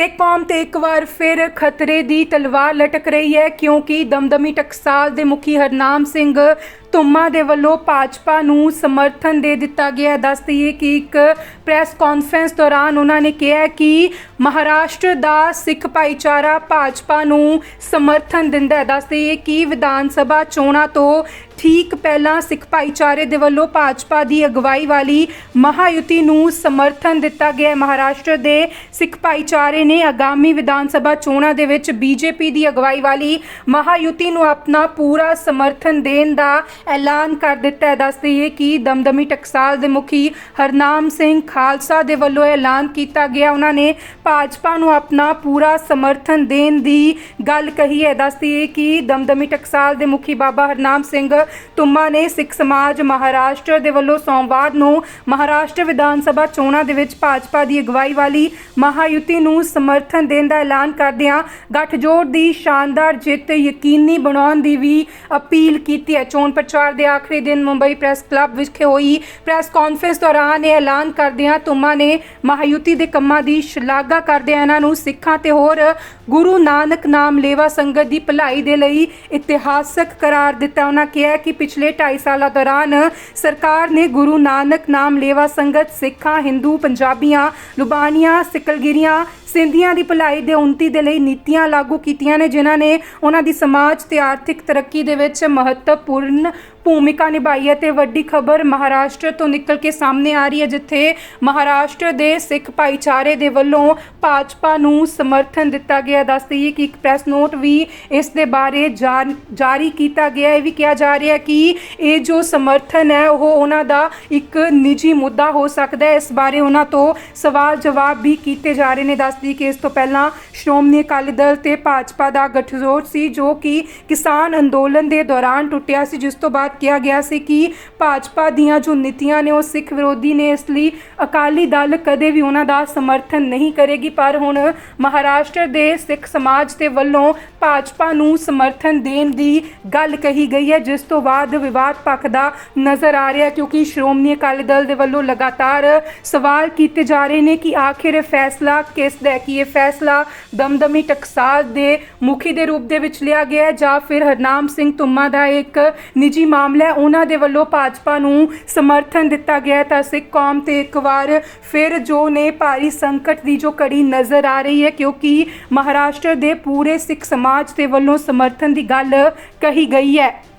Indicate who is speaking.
Speaker 1: ਸਿੱਖ ਕੌਮ ਤੇ ਇੱਕ ਵਾਰ ਫਿਰ ਖਤਰੇ ਦੀ ਤਲਵਾਰ ਲਟਕ ਰਹੀ ਹੈ, ਕਿਉਂਕਿ ਦਮਦਮੀ ਟਕਸਾਲ ਦੇ ਮੁਖੀ ਹਰਨਾਮ ਸਿੰਘ ਧੁੰਮਾ ਦੇ ਵੱਲੋਂ ਭਾਜਪਾ ਨੂੰ ਸਮਰਥਨ ਦੇ ਦਿੱਤਾ ਗਿਆ। ਦੱਸ ਦਈਏ ਕਿ ਇੱਕ ਪ੍ਰੈਸ ਕਾਨਫਰੰਸ ਦੌਰਾਨ ਉਹਨਾਂ ਨੇ ਕਿਹਾ ਕਿ ਮਹਾਰਾਸ਼ਟਰ ਦਾ ਸਿੱਖ ਭਾਈਚਾਰਾ ਭਾਜਪਾ ਨੂੰ ਸਮਰਥਨ ਦਿੰਦਾ ਹੈ। ਦੱਸ ਦਈਏ ਕਿ ਵਿਧਾਨ ਸਭਾ ਚੋਣਾਂ ਤੋਂ ਠੀਕ ਪਹਿਲਾਂ ਸਿੱਖ ਭਾਈਚਾਰੇ ਦੇ ਵੱਲੋਂ ਭਾਜਪਾ ਦੀ ਅਗਵਾਈ ਵਾਲੀ ਮਹਾਯੁਤੀ ਨੂੰ ਸਮਰਥਨ ਦਿੱਤਾ ਗਿਆ। ਮਹਾਰਾਸ਼ਟਰ ਦੇ ਸਿੱਖ ਭਾਈਚਾਰੇ ਨੇ ਆਗਾਮੀ ਵਿਧਾਨ ਸਭਾ ਚੋਣਾਂ ਦੇ ਵਿੱਚ ਬੀਜੇਪੀ ਦੀ ਅਗਵਾਈ ਵਾਲੀ ਮਹਾਯੁਤੀ ਨੂੰ ਆਪਣਾ ਪੂਰਾ ਸਮਰਥਨ ਦੇਣ ਦਾ ਐਲਾਨ ਕਰ ਦਿੱਤਾ ਹੈ। ਦੱਸ ਦਈਏ ਕਿ ਦਮਦਮੀ ਟਕਸਾਲ ਦੇ ਮੁਖੀ ਹਰਨਾਮ ਸਿੰਘ ਖਾਲਸਾ ਦੇ ਵੱਲੋਂ ਐਲਾਨ ਕੀਤਾ ਗਿਆ। ਉਹਨਾਂ ਨੇ ਭਾਜਪਾ ਨੂੰ ਆਪਣਾ ਪੂਰਾ ਸਮਰਥਨ ਦੇਣ ਦੀ ਗੱਲ ਕਹੀ ਹੈ। ਦੱਸ ਦਈਏ ਕਿ ਦਮਦਮੀ ਟਕਸਾਲ ਦੇ ਮੁਖੀ ਬਾਬਾ ਹਰਨਾਮ ਸਿੰਘ ਤੁੰਮਾ ਨੇ ਸਿੱਖ ਸਮਾਜ ਮਹਾਰਾਸ਼ਟਰ ਦੇ ਵੱਲੋਂ ਸੋਮਵਾਰ ਨੂੰ ਮਹਾਰਾਸ਼ਟਰ ਵਿਧਾਨ ਸਭਾ ਚੋਣਾਂ ਦੇ ਵਿੱਚ ਭਾਜਪਾ ਦੀ ਅਗਵਾਈ ਵਾਲੀ ਮਹਾਯੁਤੀ ਨੂੰ ਸਮਰਥਨ ਦੇਣ ਦਾ ਐਲਾਨ ਕਰਦਿਆਂ ਗੱਠਜੋੜ ਦੀ ਸ਼ਾਨਦਾਰ ਜਿੱਤ ਯਕੀਨੀ ਬਣਾਉਣ ਦੀ ਵੀ ਅਪੀਲ ਕੀਤੀ ਹੈ। ਚੋਣ ਪ੍ਰਚਾਰ ਦੇ ਆਖਰੀ ਦਿਨ ਮੁੰਬਈ ਪ੍ਰੈਸ ਕਲੱਬ ਵਿਖੇ ਹੋਈ ਪ੍ਰੈਸ ਕਾਨਫਰੰਸ ਦੌਰਾਨ ਇਹ ਐਲਾਨ ਕਰਦਿਆਂ ਤੁਮਾ ਨੇ ਮਹਾਯੁਤੀ ਦੇ ਕੰਮਾਂ ਦੀ ਸ਼ਲਾਘਾ ਕਰਦਿਆਂ ਇਹਨਾਂ ਨੂੰ ਸਿੱਖਾਂ ਤੇ ਹੋਰ ਗੁਰੂ ਨਾਨਕ ਨਾਮ ਲੇਵਾ ਸੰਗਤ ਦੀ ਭਲਾਈ ਦੇ ਲਈ ਇਤਿਹਾਸਕ ਕਰਾਰ ਦਿੱਤਾ। ਉਹਨਾਂ ਕਿਹਾ ਕਿ ਪਿਛਲੇ 2.5 ਸਾਲਾਂ ਦੌਰਾਨ ਸਰਕਾਰ ਨੇ ਗੁਰੂ ਨਾਨਕ ਨਾਮ ਲੇਵਾ ਸੰਗਤ, ਸਿੱਖਾਂ, ਹਿੰਦੂ, ਪੰਜਾਬੀਆਂ, ਲੁਬਾਨੀਆਂ, ਸਿਕਲਗਿਰੀਆਂ ਸਿੰਧੀਆਂ ਦੀ ਭਲਾਈ ਦੇ ਉન્નਤੀ ਦੇ ਲਈ ਨੀਤੀਆਂ ਲਾਗੂ ਕੀਤੀਆਂ ਨੇ, ਜਿਨ੍ਹਾਂ ਨੇ ਉਹਨਾਂ ਦੀ ਸਮਾਜ ਤੇ ਆਰਥਿਕ ਤਰੱਕੀ ਦੇ ਵਿੱਚ ਮਹੱਤਵਪੂਰਨ ਭੂਮਿਕਾ ਨਿਭਾਈ ਹੈ ਤੇ ਵੱਡੀ ਖਬਰ ਮਹਾਰਾਸ਼ਟਰ ਤੋਂ ਨਿਕਲ ਕੇ ਸਾਹਮਣੇ ਆ ਰਹੀ ਹੈ, ਜਿੱਥੇ ਮਹਾਰਾਸ਼ਟਰ ਦੇ ਸਿੱਖ ਭਾਈਚਾਰੇ ਦੇ ਵੱਲੋਂ ਭਾਜਪਾ ਨੂੰ ਸਮਰਥਨ ਦਿੱਤਾ ਗਿਆ। ਦੱਸ ਦਈਏ ਕਿ ਇੱਕ ਪ੍ਰੈਸ ਨੋਟ ਵੀ ਇਸ ਦੇ ਬਾਰੇ ਜਾਰ- ਜਾਰੀ ਕੀਤਾ ਗਿਆ ਇਹ ਵੀ ਕਿਹਾ ਜਾ ਰਿਹਾ ਕਿ ਇਹ ਜੋ ਸਮਰਥਨ ਹੈ, ਉਹ ਉਹਨਾਂ ਦਾ ਇੱਕ ਨਿੱਜੀ ਮੁੱਦਾ ਹੋ ਸਕਦਾ ਹੈ। ਇਸ ਬਾਰੇ ਉਹਨਾਂ ਤੋਂ ਸਵਾਲ ਜਵਾਬ ਵੀ ਕੀਤੇ ਜਾ ਰਹੇ ਨੇ। ਦੱਸਦੀ ਕਿ ਇਸ ਤੋਂ ਪਹਿਲਾਂ ਸ਼੍ਰੋਮਣੀ ਅਕਾਲੀ ਦਲ ਤੇ ਭਾਜਪਾ ਦਾ ਗਠਜੋੜ ਸੀ, ਜੋ ਕਿ ਕਿਸਾਨ ਅੰਦੋਲਨ ਦੇ ਦੌਰਾਨ ਟੁੱਟਿਆ ਸੀ, ਜਿਸ ਤੋਂ ਬਾਅਦ ਕਿਹਾ ਗਿਆ ਸੀ ਕਿ ਭਾਜਪਾ ਦੀਆਂ ਜੋ ਨੀਤੀਆਂ ਨੇ ਉਹ ਸਿੱਖ ਵਿਰੋਧੀ ਨੇ, ਇਸ ਲਈ ਅਕਾਲੀ ਦਲ ਕਦੇ ਵੀ ਉਹਨਾਂ ਦਾ ਸਮਰਥਨ ਨਹੀਂ ਕਰੇਗੀ। ਪਰ ਹੁਣ ਮਹਾਰਾਸ਼ਟਰ ਦੇ ਸਿੱਖ ਸਮਾਜ ਦੇ ਵੱਲੋਂ ਭਾਜਪਾ ਨੂੰ ਸਮਰਥਨ ਦੇਣ ਦੀ ਗੱਲ ਕਹੀ ਗਈ ਹੈ, ਜਿਸ ਤੋਂ ਬਾਅਦ ਵਿਵਾਦ ਭਖਦਾ ਨਜ਼ਰ ਆ ਰਿਹਾ ਕਿਉਂਕਿ ਸ਼੍ਰੋਮਣੀ ਅਕਾਲੀ ਦਲ ਦੇ ਵੱਲੋਂ ਲਗਾਤਾਰ ਸਵਾਲ ਕੀਤੇ ਜਾ ਰਹੇ ਨੇ ਕਿ ਆਖਿਰ ਇਹ ਫੈਸਲਾ ਕਿਸ ਦਾ ਕਿ ਇਹ ਫੈਸਲਾ ਦਮਦਮੀ ਟਕਸਾਲ ਦੇ ਮੁਖੀ ਦੇ ਰੂਪ ਦੇ ਵਿੱਚ ਲਿਆ ਗਿਆ ਹੈ ਜਾਂ ਫਿਰ ਹਰਨਾਮ ਸਿੰਘ ਤੁੰਮਾ ਦਾ ਇੱਕ ਨਿੱਜੀ ਮਾਮਲਾ ਹੈ ਉਹਨਾਂ ਦੇ ਵੱਲੋਂ ਭਾਜਪਾ ਨੂੰ ਸਮਰਥਨ ਦਿੱਤਾ ਗਿਆ ਤਾਂ ਸਿੱਖ ਕੌਮ ਤੇ ਇੱਕ ਵਾਰ ਫਿਰ ਜੋ ਨੇ ਭਾਰੀ ਸੰਕਟ ਦੀ ਜੋ ਕੜੀ ਨਜ਼ਰ ਆ ਰਹੀ ਹੈ, ਕਿਉਂਕਿ ਮਹਾਰਾਸ਼ਟਰ ਦੇ ਪੂਰੇ ਸਿੱਖ ਸਮਾਜ ਦੇ ਵੱਲੋਂ ਸਮਰਥਨ ਦੀ ਗੱਲ ਕਹੀ ਗਈ ਹੈ।